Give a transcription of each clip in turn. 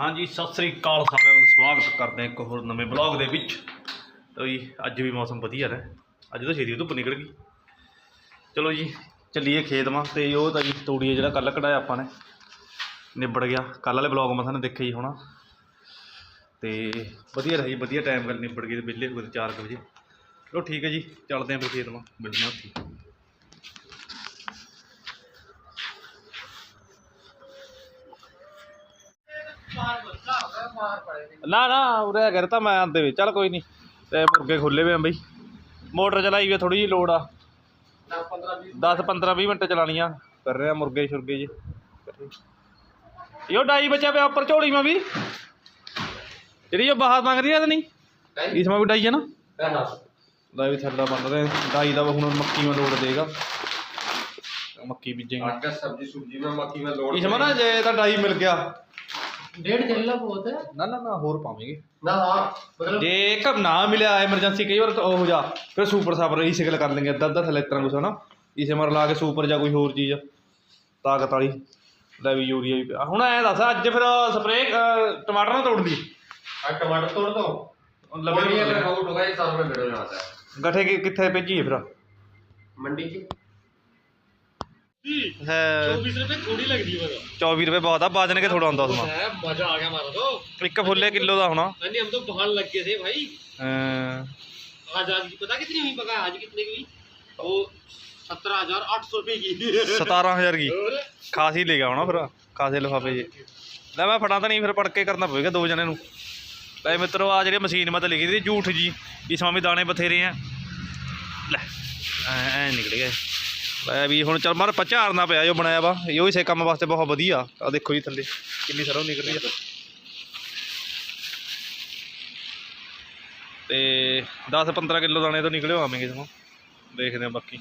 ਹਾਂਜੀ, ਸਤਿ ਸ੍ਰੀ ਅਕਾਲ ਸਾਰਿਆਂ ਨੂੰ, ਸਵਾਗਤ ਕਰਦੇ ਹਾਂ ਇੱਕ ਹੋਰ ਨਵੇਂ ਬਲੌਗ ਦੇ ਵਿੱਚ। ਤਾਂ ਜੀ, ਅੱਜ ਵੀ ਮੌਸਮ ਵਧੀਆ ਰਿਹਾ ਅੱਜ ਤਾਂ ਛੇਤੀ ਧੁੱਪ ਨਿਕਲ ਗਈ। ਚਲੋ ਜੀ, ਚੱਲੀਏ ਖੇਤ ਮਾ, ਤੇ ਉਹ ਤਾਂ ਜੀ ਤੂੜੀਏ ਜਿਹੜਾ ਕੱਲ ਕਢਾਇਆ ਆਪਾਂ ਨੇ, ਨਿਬੜ ਗਿਆ। ਕੱਲ ਵਾਲੇ ਬਲੌਗ ਮਾ ਤੁਹਾਨੂੰ ਦੇਖਿਆ ਹੀ ਹੋਣਾ। ਤੇ ਵਧੀਆ ਰਹੀ, ਵਧੀਆ ਟਾਈਮ ਗੱਲ ਨਿਬੜ ਗਈ ਤੇ ਵਿਹਲੇ ਹੋ ਗਏ 4 ਵਜੇ। ਚਲੋ ਠੀਕ ਹੈ ਜੀ, ਚੱਲਦੇ ਆਂ ਫਿਰ ਖੇਤ ਮਾ। ਹਾਂ ਉੱਥੇ। ਨਾ ਨਾ ਉਰੇ ਘਰ ਤਾਂ ਮੈਂ ਆਂਦੇ ਵੀ। ਚੱਲ ਕੋਈ ਨਹੀਂ ਤੇ ਮੁਰਗੇ ਖੁੱਲੇ ਵੇ ਬਈ। ਮੋਟਰ ਚਲਾਈ ਵੀ ਥੋੜੀ ਜੀ ਲੋੜ ਆ। 10 15 20 ਮਿੰਟ ਚਲਾਣੀਆਂ ਕਰ ਰਿਹਾ ਮੁਰਗੇ ਸ਼ੁਰਗੇ ਜੀ। ਇਹੋ ਡਾਈ ਬਚਿਆ ਪਿਆ ਉੱਪਰ ਝੋਲੀ ਮੈਂ ਵੀ। ਜਿਹੜੀ ਉਹ ਬਾਹਰ ਮੰਗ ਰਹੀ ਆ ਤਾਂ ਨਹੀਂ? ਇਸ ਮਾ ਵੀ ਡਾਈ ਹੈ ਨਾ? ਲੈ ਵੀ ਥੱਲਾ ਬੰਦ ਰਹੇ। ਡਾਈ ਦਾ ਹੁਣ ਮੱਕੀ ਮੈਂ ਲੋੜ ਦੇਗਾ। ਮੱਕੀ ਬੀਜੇਗਾ। ਆਟਾ ਸਬਜ਼ੀ ਸੁਬਜੀ ਮੈਂ ਮੱਕੀ ਮੈਂ ਲੋੜ ਇਸ ਮਾ ਨਾ ਜੇ ਤਾਂ ਡਾਈ ਮਿਲ ਗਿਆ। डेढ़ किलो बहुत है ਨਾ ਨਾ ਨਾ ਹੋਰ ਪਾਵਾਂਗੇ ना हाँ मतलब ਜੇ ਕਬ ਨਾ ਮਿਲਿਆ ਐਮਰਜੈਂਸੀ ਕਈ ਵਾਰ ਤਾਂ ਉਹ ਹੋ ਜਾ ਫਿਰ ਸੁਪਰ ਸਾਪਰ ਹੀ ਸਿਕਲ ਕਰ ਲੈਂਗੇ ਅੱਧਾ ਅੱਧਾ ਥੱਲੇ ਤਰ੍ਹਾਂ ਕੁਛ ਹਨਾ ਇਸੇ ਮਰ ਲਾ ਕੇ ਸੁਪਰ ਜਾਂ ਕੋਈ ਹੋਰ ਚੀਜ਼ ਤਾਕਤ ਵਾਲੀ ਲੈ ਵੀ ਯੂਰੀਆ ਵੀ ਪਿਆ ਹੁਣ ਐ ਦੱਸ ਅੱਜ ਫਿਰ ਸਪਰੇ ਟਮਾਟਰ ਨਾ ਤੋੜਦੀ आज टमाटर तोड़ दो मंडी अगर आउट होगा एक साल में वीडियो में आता है ਗੱਠੇ ਕਿ ਕਿੱਥੇ ਭੇਜੀਏ ਫਿਰ मंडी की ਹੈ बीस रुपए थोड़ी लग रही है 24 ਰੁਪਏ ਬਹੁਤ ਆ ਬਾਜਣ ਕੇ ਥੋੜਾ ਹੁੰਦਾ ਉਸਮਾ मजा आ गया हमारा तो ਇੱਕ ਫੁੱਲੇ ਕਿਲੋ ਦਾ ਹੋਣਾ नहीं हम तो बाहर लग गए थे भाई ਅਹ आज आज की पता कितनी हुई पका आज कितने की हुई वो सत्रह हजार आठ सौ रुपए की 17000 ਕੀ और ਖਾਸੀ ਲੈ ਗਿਆ ਹੋਣਾ ਫਿਰ ਖਾਸੇ ਲਿਫਾਫੇ ਜੇ ਲੈ ਮੈਂ ਫੜਾਂ ਤਾਂ ਨਹੀਂ ਫਿਰ ਪੜ ਕੇ ਕਰਨਾ ਪਵੇਗਾ ਦੋ ਜਣੇ ਨੂੰ ਲੈ ਮਿੱਤਰੋ ਆ ਜਿਹੜੀ ਮਸ਼ੀਨ ਮਤ ਲਿਖੀ ਦੀ ਝੂਠ ਜੀ ਇਸ ਮਾਮੇ ਦਾਣੇ ਬਥੇਰੇ ਆ ਲੈ ਐ ਐ ਨਿਕਲ ਗਏ ਲੈ ਵੀ ਹੁਣ ਚੱਲ ਮਰ ਪਚਾਰਨਾ ਪਿਆ ਜੋ ਬਣਾਇਆ ਵਾ, ਇਹੋ ਇਸੇ ਕੰਮ ਵਾਸਤੇ ਬਹੁਤ ਵਧੀਆ। ਆ ਦੇਖੋ ਜੀ ਥੱਲੇ, ਕਿੰਨੀ ਸਰੋਂ ਨਿਕਲ ਰਹੀ ਆ। ਤੇ 10-15 ਕਿਲੋ ਦਾਣੇ ਤੋਂ ਨਿਕਲਿਓ, ਆਵੇਂਗੇ ਤੁਹਾਨੂੰ ਦੇਖਦੇ ਆ ਬਾਕੀ।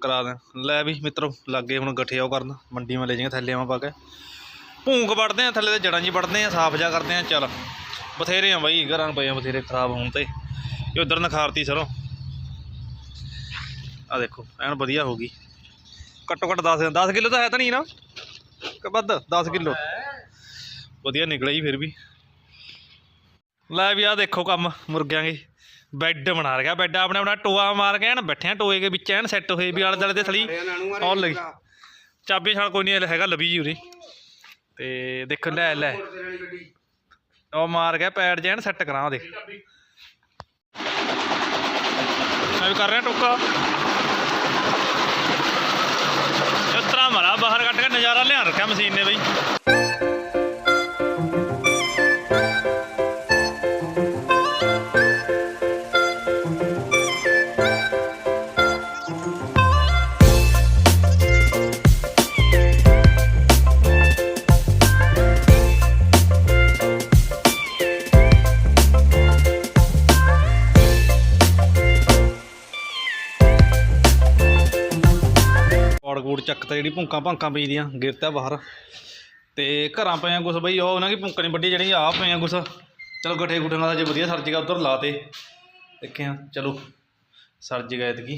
ਕਰਾ ਦੇ। ਲੈ ਵੀ ਮਿੱਤਰੋ, ਲੱਗੇ ਹੁਣ ਗੱਠੇ ਉਹ ਕਰਨ। ਮੰਡੀ ਮੈਂ ਲੈ ਜਾਈਏ ਥੱਲੇ ਆਵਾਂ ਪਾ ਕੇ। ਭੂੰਗ ਵੜਦੇ ਆ ਥੱਲੇ ਤੇ ਜੜਾਂ ਜੀ ਵੜਦੇ ਆ ਸਾਫ਼ ਜਾ ਕਰਦੇ ਆ ਚੱਲ। ਬਥੇਰੇ ਆ ਬਾਈ, ਘਰਾਂ ਪਏ ਆ ਬਥੇਰੇ ਖਰਾਬ ਹੋਣ ਤੇ। ਉਧਰ ਨਖਾਰਤੀ ਸਰੋਂ। ਆ ਦੇਖੋ, ਐਨ ਵਧੀਆ ਹੋ ਗਈ। ਘੱਟੋ ਘੱਟ 10 10 ਕਿਲੋ ਤਾਂ ਹੈ ਤਾਂ ਨਹੀਂ ਨਾ? ਕਿ ਵੱਧ 10 ਕਿਲੋ। ਵਧੀਆ ਨਿਕਲਿਆ ਜੀ ਫਿਰ ਵੀ। ਲੈ ਵੀ ਆ ਦੇਖੋ ਕੰਮ, ਮੁਰਗਿਆਂ ਦੇ ਬੈੱਡ ਬਣਾ ਰਿਹਾ ਬੈੱਡ ਆਪਣੇ ਆਪਣਾ ਟੋਆ ਮਾਰ ਕੇ ਐਨ ਬੈਠੇ ਟੋਏ ਦੇ ਵਿੱਚ ਐਨ ਸੈੱਟ ਹੋਏ ਵੀ ਆਲੇ ਦੁਆਲੇ ਤੇ ਥਲੀ। ਆਉਣ ਲੱਗੀ ਚਾਬੀ ਛਾਲ ਕੋਈ ਨਹੀਂ ਹੈਗਾ ਲੱਭੀ ਜੀ ਉਰੇ। ਤੇ ਦੇਖੋ, ਲੈ ਲੈ। ਉਹ ਮਾਰ ਗਿਆ, ਪੈਰ ਜੈਨ ਸੈੱਟ ਕਰਾਂ ਉਹ ਮੈਂ ਵੀ ਕਰ ਰਿਹਾ ਟੋਕਾ। ਇਸ ਤਰ੍ਹਾਂ ਮਾਰਾ ਬਾਹਰ ਕੱਢ ਕੇ ਨਜ਼ਾਰਾ ਲਿਆ ਰੱਖਿਆ ਮਸ਼ੀਨ ਨੇ ਬਈ। ਬੂਟ ਚੱਕ ਜਿਹੜੀ ਭੁੰਕਾਂ ਭੰਕਾਂ ਪਈਆਂ ਗਿਰਤਾ ਬਾਹਰ। ਤੇ ਘਰਾਂ ਪਏ ਕੁਛ ਬਈ ਉਹ ਉਹਨਾਂ ਦੀ ਭੁੰਕਾਂ ਨਹੀਂ ਵੱਡੀ ਜਿਹੜੀਆਂ ਆ ਪਈਆਂ ਕੁਛ। ਚਲੋ ਗੱਠੇ ਗੁੱਠੇ ਨਾਲ ਜੇ ਵਧੀਆ ਸਰਜ ਗਿਆ ਉਧਰ ਲਾਤੇ। ਦੇਖਿਆ ਚਲੋ ਸਰ ਗਿਆ ਇਤਕੀ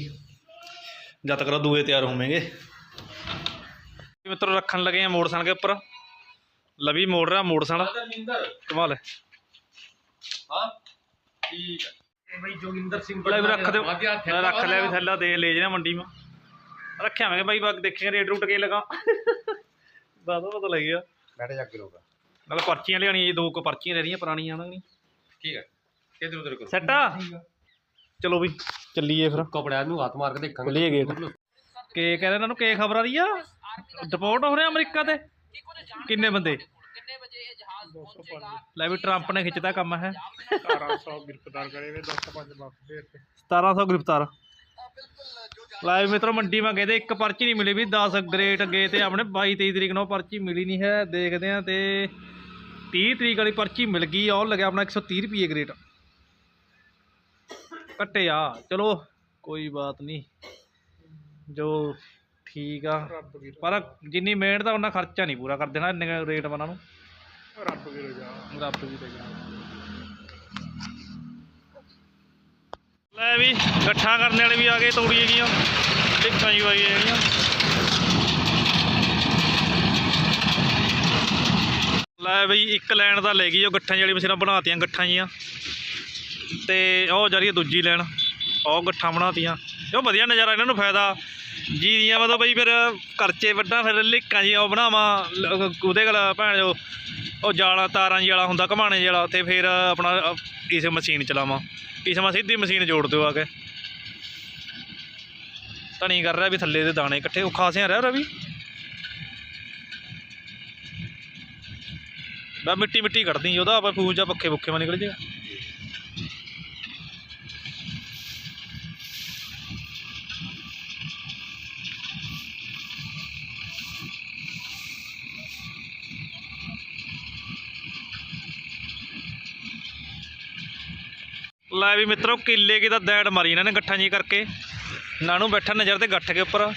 ਜਦ ਤੱਕ ਦੂਏ ਤਿਆਰ ਹੋਵੇਂਗੇ। ਮਿੱਤਰ ਰੱਖਣ ਲੱਗੇ ਆ ਮੋਟਰਸਾਈਕਲ ਦੇ ਉੱਪਰ। ਲਵੀ ਮੋੜ ਰਿਹਾ ਮੋਟਰਸਾਈਕਲ। ਕਮਾਲ ਹੈ। ਹਾਂ ਠੀਕ ਹੈ। ਬਈ ਜੋਗਿੰਦਰ ਸਿੰਘ ਬੜਾ ਰੱਖ ਦਿਓ। ਰੱਖ ਲਿਆ ਵੀ ਥੱਲਾ ਦੇ ਲੈ ਜਣਾ ਮੰਡੀ ਮਾ। ਰੱਖਿਆ ਮੈਂ ਬਾਈ ਬਾਕ ਦੇਖਾਂਗੇ ਰੇਟ ਰੂਟ ਕੇ ਲਗਾ ਦਾਦਾ ਪਤਾ ਲੱਗ ਗਿਆ ਬੈਠ ਜਾ ਕੇ ਲੋਗਾ ਨਾਲ ਪਰਚੀਆਂ ਲਿਆਣੀਆਂ ਜੀ ਦੋ ਕੁ ਪਰਚੀਆਂ ਰਹਿ ਰਹੀਆਂ ਪੁਰਾਣੀਆਂ ਨਾ ਨਹੀਂ? ਠੀਕ ਉਧਰ ਕਰੋ। ਸੈਟ ਆ? ਚਲੋ ਵੀ ਚੱਲੀਏ ਫਿਰ। ਕਪੜਿਆਂ ਨੂੰ ਹੱਥ ਮਾਰ ਕੇ ਦੇਖਾਂਗੇ। ਲੈ ਗਏ ਕੇ ਕਹਿੰਦੇ ਇਹਨਾਂ ਨੂੰ ਕੀ ਖਬਰ ਆ ਰਹੀ ਆ? ਰਿਪੋਰਟ ਹੋ ਰਿਹਾ ਅਮਰੀਕਾ ਤੇ? ਕਿੰਨੇ ਬੰਦੇ? ਲੈ ਵੀ ਟਰੰਪ ਨੇ ਖਿੱਚਦਾ ਕੰਮ ਹੈ। 1700 ਗ੍ਰਿਫਤਾਰ ਕਰੇ ਵੇ 205 ਵਾਪਸ 1700 ਗ੍ਰਿਫਤਾਰ। ਲੈ ਵੀ ਮਿੱਤਰੋ ਮੰਡੀ ਮੈਂ ਕਹਿੰਦੇ ਇੱਕ ਪਰਚੀ ਨਹੀਂ ਮਿਲੀ ਵੀ 10 ਗ੍ਰੇਟ ਗਏ ਤੇ ਆਪਣੇ 22 23 ਤਰੀਕ ਨੂੰ ਪਰਚੀ ਮਿਲੀ ਨਹੀਂ ਹੈ। ਦੇਖਦੇ ਆ ਤੇ 30 ਤਰੀਕ ਵਾਲੀ ਪਰਚੀ ਮਿਲ ਗਈ ਉਹ ਲੱਗਿਆ ਆਪਣਾ 130 ਰੁਪਏ ਗ੍ਰੇਟ। ਕੱਟੇ ਆ ਚਲੋ ਕੋਈ ਬਾਤ ਨਹੀਂ। ਜੋ ਠੀਕ ਆ ਪਰ ਜਿੰਨੀ ਮਿਹਨਤ ਆ ਉਹਨਾਂ ਖਰਚਾ ਨਹੀਂ ਪੂਰਾ ਕਰ ਦੇਣਾ ਇੰਨੇ ਰੇਟ ਉਹਨਾਂ ਨੂੰ। ਰੱਬ ਵੀ ਰਜਾ ਰੱਬ ਵੀ ਤੇ ਜਾ ਲੈ ਵੀ ਇਕੱਠਾ ਕਰਨ ਵਾਲੇ ਵੀ ਆ ਗਏ, ਤੋੜੀ ਗਈਆਂ ਟਿੱਕਾਂ ਹੀ ਵਾਈ ਜਿਹੜੀਆਂ ਲੈ ਬਈ, ਇੱਕ ਲੈਣ ਦਾ ਲੈ ਗਈ, ਉਹ ਗੱਠਾਂ ਜਿਹੜੀ ਮਸ਼ੀਨਾਂ ਬਣਾਤੀਆਂ, ਗੱਠਾਂ ਜੀਆਂ। ਤੇ ਉਹ ਜਾਰੀ ਦੂਜੀ ਲੈਣ, ਉਹ ਗੱਠਾਂ ਬਣਾਤੀਆਂ। ਉਹ ਵਧੀਆ ਨਜ਼ਾਰਾ, ਇਹਨਾਂ ਨੂੰ ਫਾਇਦਾ। ਜੀ ਦੀਆਂ ਮਤਲਬ ਬਈ ਫਿਰ ਖਰਚੇ ਵੱਡਾ ਫਿਰ ਲਿੱਕਾਂ ਜੀ ਉਹ ਬਣਾਵਾਂ ਉਹਦੇ ਕੋਲ ਭੈਣ ਜੋ ਉਹ ਜਾਲਾ ਤਾਰਾਂ ਜੀ ਵਾਲਾ ਹੁੰਦਾ ਘਮਾਣੇ ਜਿਹੀ ਵਾਲਾ ਤੇ ਫਿਰ ਆਪਣਾ ਅ, ਇਸ ਮਸ਼ੀਨ ਚਲਾਵਾਂ। ਇਸ ਮਾ ਸਿੱਧੀ ਮਸ਼ੀਨ ਜੋੜ ਦਿਓ ਆ ਕੇ। ਧਣੀ ਕਰ ਰਿਹਾ ਵੀ ਥੱਲੇ ਦੇ ਦਾਣੇ ਇਕੱਠੇ ਉਹ ਖਾਸੇ ਰਹਿ ਰਵੀ। ਬਾ ਮਿੱਟੀ ਮਿੱਟੀ ਕੱਢਦੀ ਉਹਦਾ ਆਪਾਂ ਫੂਜ ਜਾਂ ਪੱਖੇ ਪੁੱਖੇ ਮਾ ਨਿਕਲ ਜਾਏਗਾ ਲੈ ਵੀ ਮਿੱਤਰੋ, ਕਿੱਲੇ ਕੀ ਤਾਂ ਦੈੜ ਮਾਰੀ ਇਹਨਾਂ ਨੇ ਗੱਠਾਂ ਜੀ ਕਰਕੇ। ਨਾਣੂ ਬੈਠਾ ਨਜ਼ਰ ਤੇ ਗੱਠ ਕੇ ਉੱਪਰ।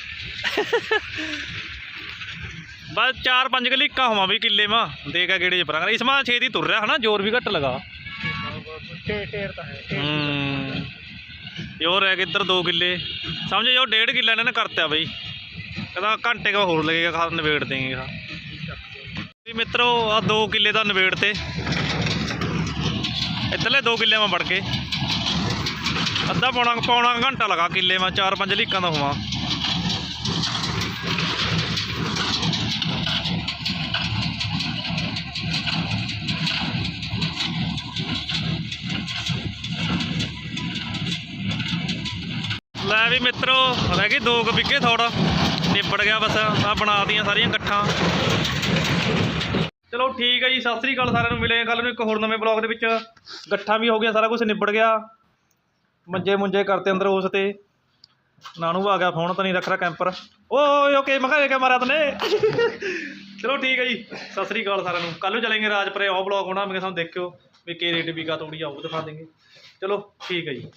ਬਸ ਚਾਰ ਪੰਜ ਕਿੱਲੀਕਾਂ ਹੋਵਾਂ ਵੀ ਕਿੱਲੇ ਮਾ ਦੇ ਕੇ ਗੇੜੇ ਚ ਪਰਾਂਗਾ ਇਸ ਮਾ ਛੇਤੀ ਤੁਰ ਰਿਹਾ ਹਨਾ, ਜ਼ੋਰ ਵੀ ਘੱਟ ਲਗਾ। ਟੇਰ ਤਾਂ ਹੈ ਹੂੰ ਰਹਿ ਗਏ ਇੱਧਰ 2 ਕਿੱਲੇ। ਸਮਝ ਜੋ ਡੇਢ ਕਿੱਲਾ ਇਹਨਾਂ ਨੇ ਕਰਤਾ ਬਈ। ਕਹਿੰਦਾ ਘੰਟੇ ਕਾ ਹੋਰ ਲੱਗੇਗਾ ਖਾ ਨਵੇੜ ਦੇਂਗੇ ਖਾ ਵੀ ਮਿੱਤਰੋ ਆ 2 ਕਿੱਲੇ ਦਾ ਨਵੇੜ ਤੇ। ਇੱਧਰਲੇ 2 ਕਿੱਲੇ ਮਾ ਵੜ ਕੇ। ਅੱਧਾ ਪੌਣਾ ਪੌਣਾ ਘੰਟਾ ਲਗਾ ਕਿੱਲੇ ਮਾ, ਚਾਰ ਪੰਜ ਲੀਕਾਂ ਦਾ ਹੋਵਾਂ। ਲੈ ਵੀ ਮਿੱਤਰੋ, ਰਹਿ ਗਏ ਦੋ ਕੁ ਵਿੱਗੇ ਥੋੜਾ ਨਿਬੜ ਗਿਆ ਬਸ ਆ ਬਣਾਤੀਆਂ ਸਾਰੀਆਂ ਇਕੱਠਾਂ। ਚਲੋ ਠੀਕ ਹੈ ਜੀ, ਸਤਿ ਸ੍ਰੀ ਅਕਾਲ ਸਾਰਿਆਂ ਨੂੰ, ਮਿਲੇ ਕੱਲ ਨੂੰ ਇੱਕ ਹੋਰ ਨਵੇਂ ਬਲੌਗ ਦੇ ਵਿੱਚ। ਗੱਠਾਂ ਵੀ ਹੋ ਗਿਆ, ਸਾਰਾ ਕੁਝ ਨਿਬੜ ਗਿਆ। ਮੰਜੇ ਮੁੰਜੇ ਕਰਤੇ ਅੰਦਰ ਉਸ ਤੇ। ਨਾਨੂ ਆ ਗਿਆ ਫੋਨ, ਤਾਂ ਨਹੀਂ ਰੱਖ ਰਿਹਾ ਕੈਂਪਰ। ਓਏ ਓਕੇ, ਮੈਂ ਕਿਹਾ ਕਿ ਮਾਰਿਆ ਤਨੇ। ਚਲੋ ਠੀਕ ਹੈ ਜੀ, ਸਤਿ ਸ੍ਰੀ ਅਕਾਲ ਸਾਰਿਆਂ ਨੂੰ। ਕੱਲ ਨੂੰ ਚਲेंगे ਰਾਜਪੁਰੇ, ਉਹ ਬਲੌਗ ਹੋਣਾ, ਮੈਂ ਤੁਹਾਨੂੰ ਦੇਖਿਓ ਵੀ ਕੀ ਰੇਟ ਵੀ ਕਾ ਤੋੜੀ ਆਊ ਦਿਖਾ ਦੇਂਗੇ ਚਲੋ, ਠੀਕ ਹੈ ਜੀ।